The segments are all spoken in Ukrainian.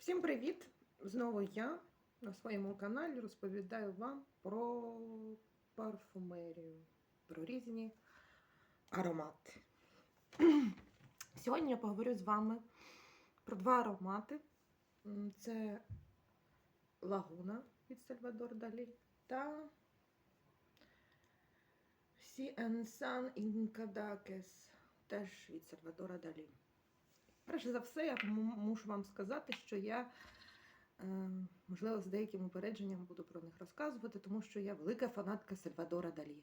Всім привіт! Знову я на своєму каналі розповідаю вам про парфумерію, про різні аромати. Сьогодні я поговорю з вами про два аромати. Це Лагуна від Сальвадор Далі та and Sun Incadakes теж від Сальвадора Далі. Перше за все, я мушу вам сказати, що я, е, можливо, з деяким упередженням буду про них розказувати, тому що я велика фанатка Сальвадора Далі.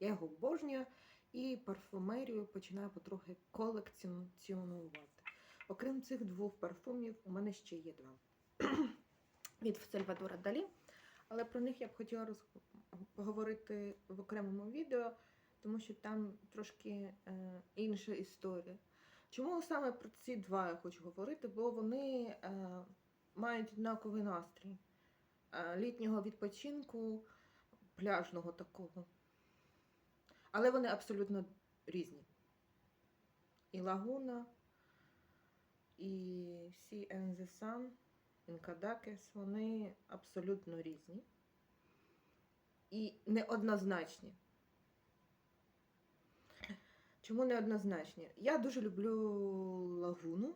Я його обожнюю і парфумерію починаю потрохи колекціонувати. Окрім цих двох парфумів, у мене ще є два від Сальвадора Далі. Але про них я б хотіла роз... поговорити в окремому відео, тому що там трошки е, інша історія. Чому саме про ці два я хочу говорити? Бо вони е, мають однаковий настрій е, літнього відпочинку, пляжного такого. Але вони абсолютно різні. І Лагуна, і the Sun, Інкадакес, вони абсолютно різні і неоднозначні. Чому неоднозначні? Я дуже люблю лагуну,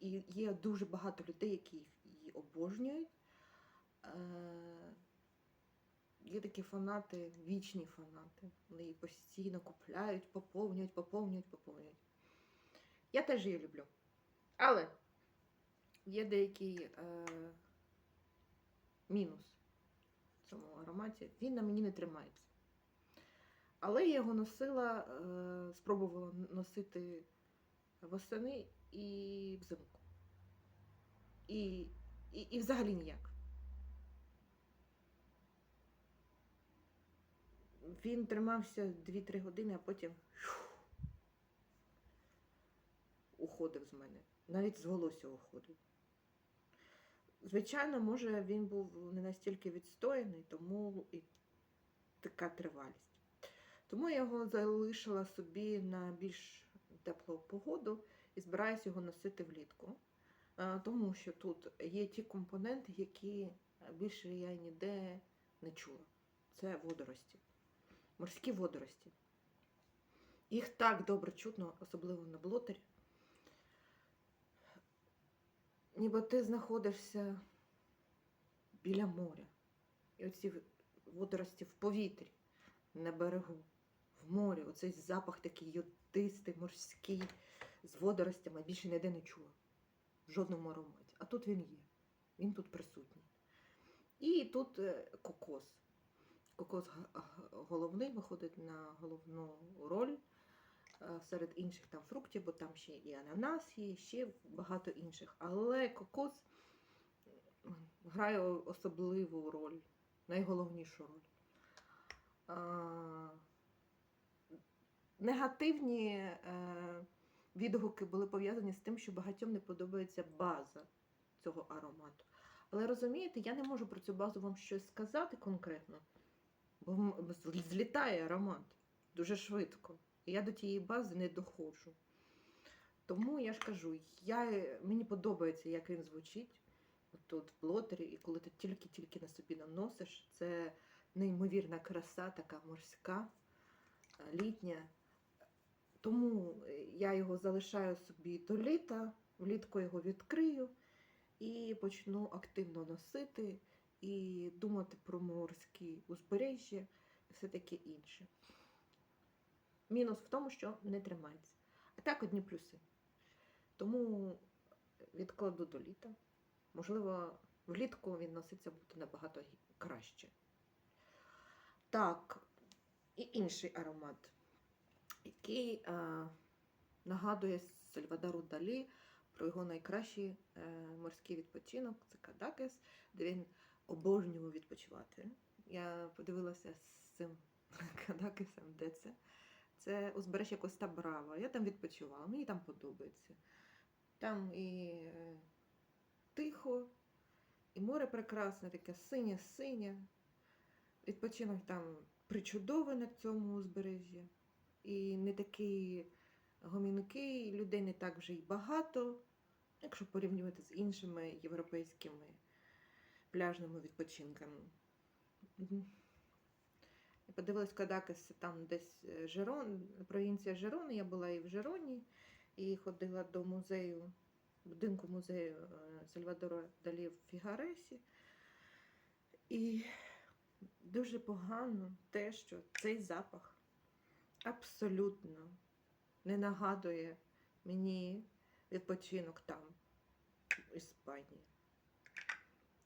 і є дуже багато людей, які її обожнюють. Е, Є такі фанати, вічні фанати. Вони її постійно купляють, поповнюють, поповнюють, поповнюють. Я теж її люблю. Але є деякий е, мінус в цьому ароматі. Він на мені не тримається. Але я його носила, е, спробувала носити восени і взимку. І, і, і взагалі ніяк. Він тримався 2-3 години, а потім уходив з мене. Навіть з волосся уходив. Звичайно, може, він був не настільки відстояний, тому і така тривалість. Тому я його залишила собі на більш теплу погоду і збираюся його носити влітку. Тому що тут є ті компоненти, які більше я ніде не чула. Це водорості. Морські водорості. Їх так добре чутно, особливо на блотері. Ніби ти знаходишся біля моря. І оці водорості в повітрі, на берегу, морі. Оцей запах такий йодистий, морський, з водоростями більше ніде не чула. В жодному ароматі. А тут він є. Він тут присутній. І тут е, кокос. Кокос головний виходить на головну роль е, серед інших там фруктів, бо там ще і ананас є, ще багато інших. Але кокос грає особливу роль, найголовнішу роль. Негативні е, відгуки були пов'язані з тим, що багатьом не подобається база цього аромату. Але розумієте, я не можу про цю базу вам щось сказати конкретно, бо злітає аромат дуже швидко. І я до тієї бази не доходжу. Тому я ж кажу, я, мені подобається, як він звучить тут в блотері, і коли ти тільки-тільки на собі наносиш, це неймовірна краса, така морська, е, літня. Тому е, я його залишаю собі до літа, влітку його відкрию і почну активно носити і думати про морські узбережжя і все таке інше. Мінус в тому, що не тримається. А так одні плюси. Тому відкладу до літа. Можливо, влітку він носиться буде набагато краще. Так, і інший аромат, який е, нагадує Сальвадору Далі про його найкращий е, морський відпочинок це Кадакес, де він обожнював відпочивати. Я подивилася з цим Кадакесом, де це. Це узбережжя Коста Брава. Я там відпочивала, мені там подобається. Там і е, тихо, і море прекрасне, таке синє-синє. Відпочинок там причудовий на цьому узбережжі. І не такий гомінкий, людей не так вже й багато. якщо порівнювати з іншими європейськими пляжними відпочинками. Я подивилась Кадакес, там десь е, Жерон, провінція Жерон. Я була і в Жероні, і ходила до музею, будинку музею е, Сальвадора Далі в Фігаресі. І дуже погано те, що цей запах абсолютно не нагадує мені відпочинок там, в Іспанії.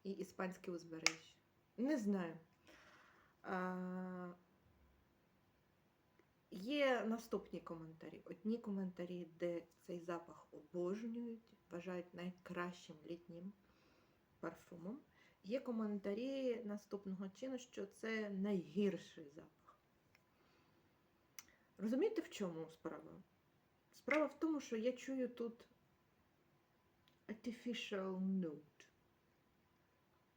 І іспанське узбережжя. Не знаю. А, є наступні коментарі. Одні коментарі, де цей запах обожнюють, вважають найкращим літнім парфумом. Є коментарі наступного чину, що це найгірший запах. Розумієте, в чому справа? Справа в тому, що я чую тут artificial note.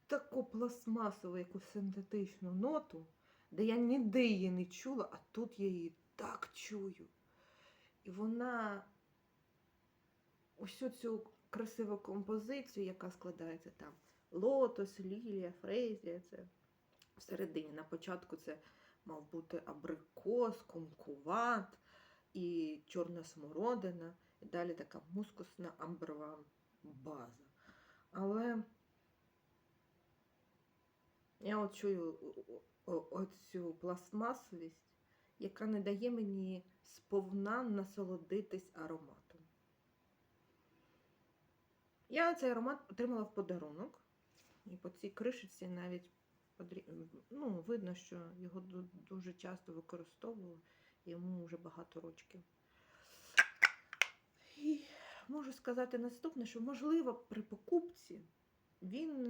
Таку пластмасову, яку синтетичну ноту, де я ніде її не чула, а тут я її так чую. І вона усю цю красиву композицію, яка складається там лотос, лілія, фрезія, це всередині. На початку це мав бути абрикос, кумкуват і чорна смородина, і далі така мускусна амброва база. Але я от чую оцю пластмасовість, яка не дає мені сповна насолодитись ароматом. Я цей аромат отримала в подарунок, і по цій кришиці навіть ну, видно, що його дуже часто використовували, йому вже багато років. І можу сказати наступне, що, можливо, при покупці він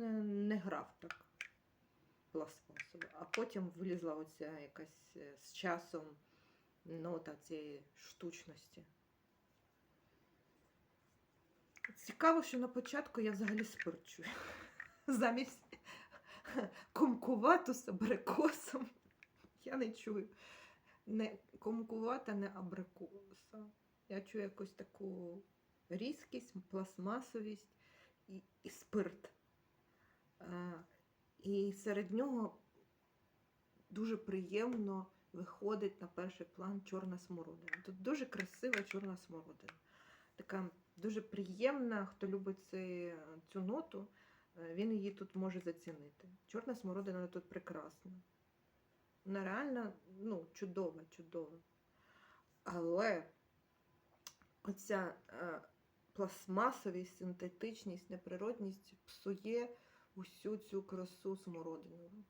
не грав так пластмасово, а потім вилізла оця якась е, з часом нота цієї штучності. Цікаво, що на початку я взагалі спирчу. Замість кумкувату з абрикосом. Я не чую. Не кумкувата, не абрикоса. Я чую якусь таку різкість, пластмасовість і, і спирт. А, і серед нього дуже приємно виходить на перший план чорна смородина. Тут дуже красива чорна смородина. Така дуже приємна, хто любить цю ноту, він її тут може зацінити. Чорна смородина тут прекрасна. Вона реально ну, чудова, чудова. Але оця е, пластмасовість, синтетичність, неприродність псує усю цю красу смородину.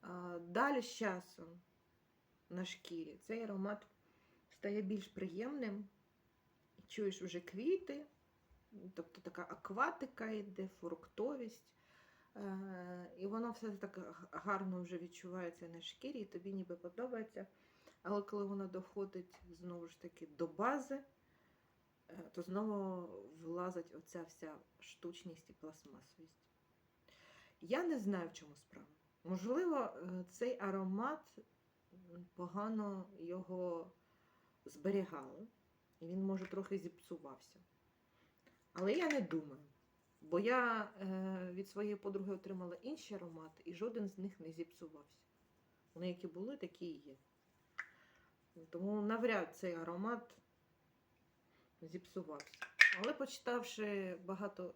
А, далі з часом на шкірі цей аромат стає більш приємним. Чуєш вже квіти, тобто така акватика йде, фруктовість. Е, І воно все так гарно вже відчувається на шкірі, і тобі ніби подобається. Але коли воно доходить знову ж таки до бази, е, то знову влазить оця вся штучність і пластмасовість. Я не знаю, в чому справа. Можливо, е, цей аромат погано його зберігали, і він, може, трохи зіпсувався. Але я не думаю. Бо я е, від своєї подруги отримала інші аромати, і жоден з них не зіпсувався. Вони які були, такі і є. Тому навряд цей аромат зіпсувався. Але почитавши багато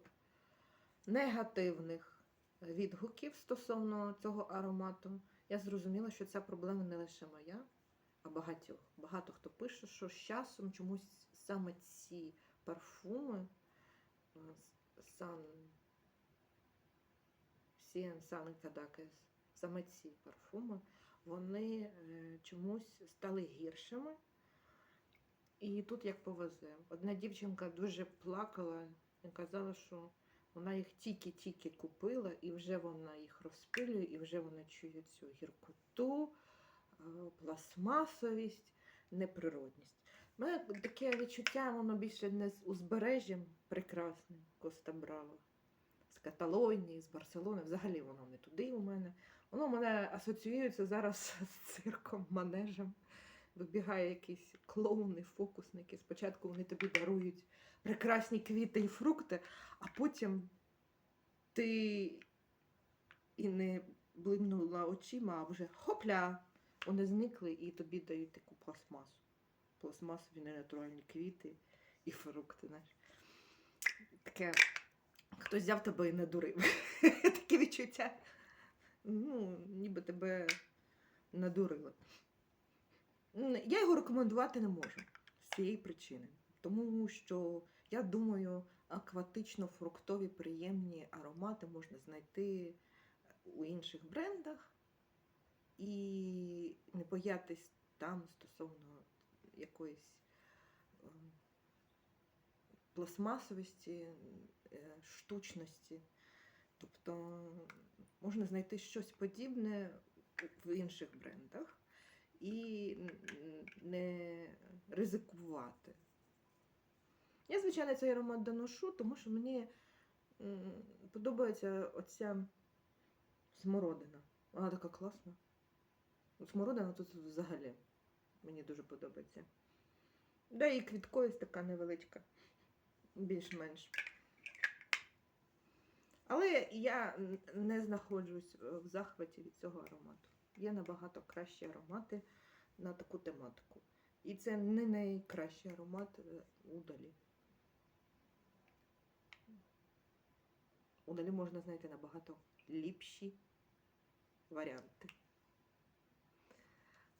негативних відгуків стосовно цього аромату, я зрозуміла, що ця проблема не лише моя, а багатьох. Багато хто пише, що з часом чомусь саме ці парфуми Сан Сіен Сан Кадакес, саме ці парфуми, вони е, чомусь стали гіршими. І тут як повезе. Одна дівчинка дуже плакала і казала, що вона їх тільки-тільки купила, і вже вона їх розпилює, і вже вона чує цю гіркоту, е, пластмасовість, неприродність. У мене таке відчуття, воно більше не з узбережжям прекрасним Коста Браво, з Каталонії, з Барселони. Взагалі воно не туди у мене. Воно у мене асоціюється зараз з цирком, манежем. Вибігає якісь клоуни, фокусники. Спочатку вони тобі дарують прекрасні квіти і фрукти, а потім ти і не блимнула очима, а вже хопля, вони зникли і тобі дають таку пластмасу. Пластмасові ненатуральні квіти і фрукти. Знаєш. Таке, хтось взяв тебе і надурив. Таке відчуття. Ну, ніби тебе надурили. Я його рекомендувати не можу з цієї причини. Тому що я думаю, акватично-фруктові приємні аромати можна знайти у інших брендах і не боятись там стосовно якоїсь ем, пластмасовості, е, штучності. Тобто можна знайти щось подібне в інших брендах і не ризикувати. Я, звичайно, цей аромат доношу, тому що мені подобається оця смородина. Вона така класна. Смородина тут взагалі мені дуже подобається. Да, і квіткоїсть така невеличка, більш-менш. Але я не знаходжусь е, в захваті від цього аромату. Є набагато кращі аромати на таку тематику. І це не найкращий аромат е, удалі. Удалі можна знайти набагато ліпші варіанти.